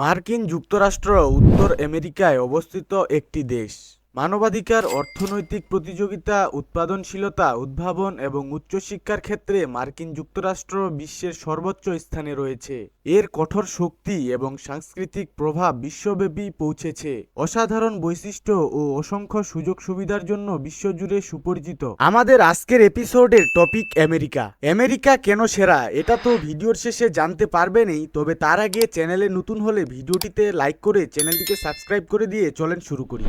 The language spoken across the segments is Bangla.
মার্কিন যুক্তরাষ্ট্র উত্তর আমেরিকায় অবস্থিত একটি দেশ। মানবাধিকার, অর্থনৈতিক প্রতিযোগিতা, উৎপাদনশীলতা, উদ্ভাবন এবং উচ্চশিক্ষার ক্ষেত্রে মার্কিন যুক্তরাষ্ট্র বিশ্বের সর্বোচ্চ স্থানে রয়েছে। এর কঠোর শক্তি এবং সাংস্কৃতিক প্রভাব বিশ্বব্যাপী পৌঁছেছে। অসাধারণ বৈশিষ্ট্য ও অসংখ্য সুযোগ সুবিধার জন্য বিশ্বজুড়ে সুপরিচিত। আমাদের আজকের এপিসোডের টপিক আমেরিকা। আমেরিকা কেন সেরা? এটা তো ভিডিওর শেষে জানতে পারবেনই। তবে তার আগে চ্যানেলে নতুন হলে ভিডিওটিতে লাইক করে চ্যানেলটিকে সাবস্ক্রাইব করে দিয়ে চলেন শুরু করি।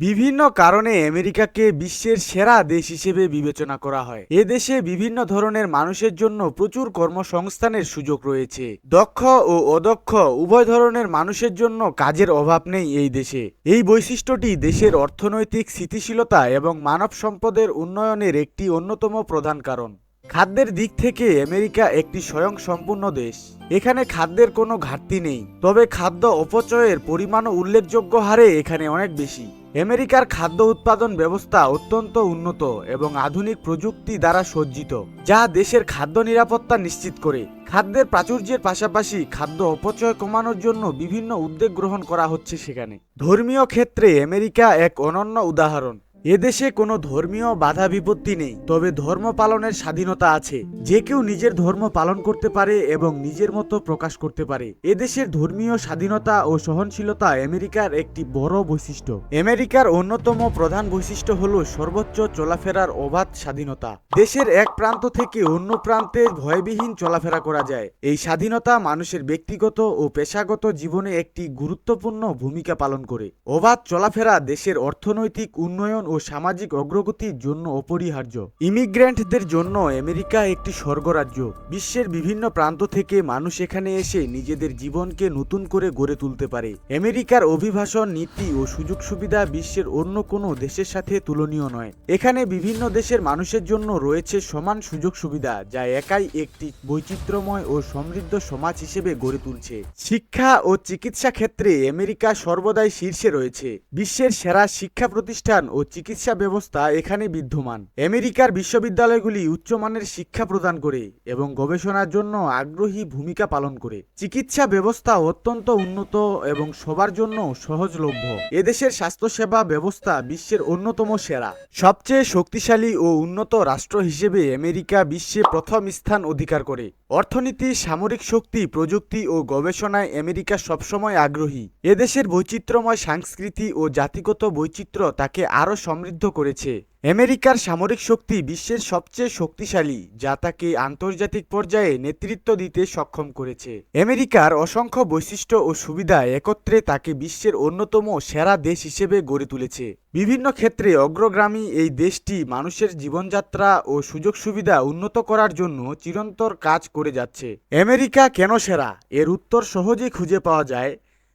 বিভিন্ন কারণে আমেরিকাকে বিশ্বের সেরা দেশ হিসেবে বিবেচনা করা হয়। এ দেশে বিভিন্ন ধরনের মানুষের জন্য প্রচুর কর্মসংস্থানের সুযোগ রয়েছে। দক্ষ ও অদক্ষ উভয় ধরনের মানুষের জন্য কাজের অভাব নেই এই দেশে। এই বৈশিষ্ট্যটি দেশের অর্থনৈতিক স্থিতিশীলতা এবং মানব সম্পদের উন্নয়নের একটি অন্যতম প্রধান কারণ। খাদ্যের দিক থেকে আমেরিকা একটি স্বয়ং সম্পূর্ণ দেশ। এখানে খাদ্যের কোনো ঘাটতি নেই। তবে খাদ্য অপচয়ের পরিমাণও উল্লেখযোগ্য হারে এখানে অনেক বেশি। আমেরিকার খাদ্য উৎপাদন ব্যবস্থা অত্যন্ত উন্নত এবং আধুনিক প্রযুক্তি দ্বারা সজ্জিত, যা দেশের খাদ্য নিরাপত্তা নিশ্চিত করে। খাদ্যের প্রাচুর্যের পাশাপাশি খাদ্য অপচয় কমানোর জন্য বিভিন্ন উদ্যোগ গ্রহণ করা হচ্ছে সেখানে। ধর্মীয় ক্ষেত্রে আমেরিকা এক অনন্য উদাহরণ। এদেশে কোনো ধর্মীয় বাধা বিপত্তি নেই, তবে ধর্ম পালনের স্বাধীনতা আছে। যে কেউ নিজের ধর্ম পালন করতে পারে এবং নিজের মতো প্রকাশ করতে পারে। এদেশের ধর্মীয় স্বাধীনতা ও সহনশীলতা আমেরিকার একটি বড় বৈশিষ্ট্য। আমেরিকার অন্যতম প্রধান বৈশিষ্ট্য হল সর্বোচ্চ চলাফেরার অবাধ স্বাধীনতা। দেশের এক প্রান্ত থেকে অন্য প্রান্তে ভয়বিহীন চলাফেরা করা যায়। এই স্বাধীনতা মানুষের ব্যক্তিগত ও পেশাগত জীবনে একটি গুরুত্বপূর্ণ ভূমিকা পালন করে। অবাধ চলাফেরা দেশের অর্থনৈতিক উন্নয়ন ও সামাজিক অগ্রগতির জন্য অপরিহার্য। ইমিগ্রেন্টদের জন্য আমেরিকা একটি স্বর্গরাজ্য। বিশ্বের বিভিন্ন প্রান্ত থেকে মানুষ এখানে এসে নিজেদের জীবনকে নতুন করে গড়ে তুলতে পারে। আমেরিকার অভিবাসন নীতি ও সুযোগ সুবিধা বিশ্বের অন্য কোনো দেশের সাথে তুলনীয় নয়। এখানে বিভিন্ন দেশের মানুষের জন্য রয়েছে সমান সুযোগ সুবিধা যা একাই একটি বৈচিত্র্যময় ও সমৃদ্ধ সমাজ হিসেবে গড়ে তুলছে। শিক্ষা ও চিকিৎসা ক্ষেত্রে আমেরিকা সর্বদাই শীর্ষে রয়েছে। বিশ্বের সেরা শিক্ষা প্রতিষ্ঠান ও চিকিৎসা ব্যবস্থা এখানে বিদ্যমান। আমেরিকার বিশ্ববিদ্যালয়গুলি উচ্চমানের শিক্ষা প্রদান করে এবং গবেষণার জন্য আগ্রহী ভূমিকা পালন করে। চিকিৎসা ব্যবস্থা অত্যন্ত উন্নত এবং সবার জন্য সহজলভ্য। এদেশের স্বাস্থ্যসেবা ব্যবস্থা বিশ্বের অন্যতম সেরা। সবচেয়ে শক্তিশালী ও উন্নত রাষ্ট্র হিসেবে আমেরিকা বিশ্বে প্রথম স্থান অধিকার করে। অর্থনীতি, সামরিক শক্তি, প্রযুক্তি ও গবেষণায় আমেরিকা সবসময় আগ্রহী। এদেশের বৈচিত্র্যময় সংস্কৃতি ও জাতিগত বৈচিত্র্য তাকে আরও সমৃদ্ধ করেছে। আমেরিকার সামরিক শক্তি বিশ্বের সবচেয়ে শক্তিশালী, যা তাকে আন্তর্জাতিক পর্যায়ে নেতৃত্ব দিতে সক্ষম করেছে। আমেরিকার অসংখ্য বৈশিষ্ট্য ও সুবিধা একত্রে তাকে বিশ্বের অন্যতম সেরা দেশ হিসেবে গড়ে তুলেছে। বিভিন্ন ক্ষেত্রে অগ্রগামী এই দেশটি মানুষের জীবনযাত্রা ও সুযোগ সুবিধা উন্নত করার জন্য চিরন্তর কাজ করে যাচ্ছে। আমেরিকা কেন সেরা? এর উত্তর সহজেই খুঁজে পাওয়া যায়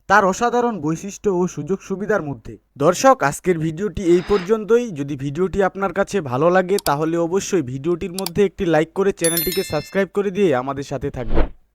তার অসাধারণ বৈশিষ্ট্য ও সুযোগ সুবিধার মধ্যে। দর্শক, আজকের ভিডিওটি এই পর্যন্তই। যদি ভিডিওটি আপনার কাছে ভালো লাগে, তাহলে অবশ্যই ভিডিওটির মধ্যে একটি লাইক করে চ্যানেলটিকে সাবস্ক্রাইব করে দিয়ে আমাদের সাথে থাকবেন।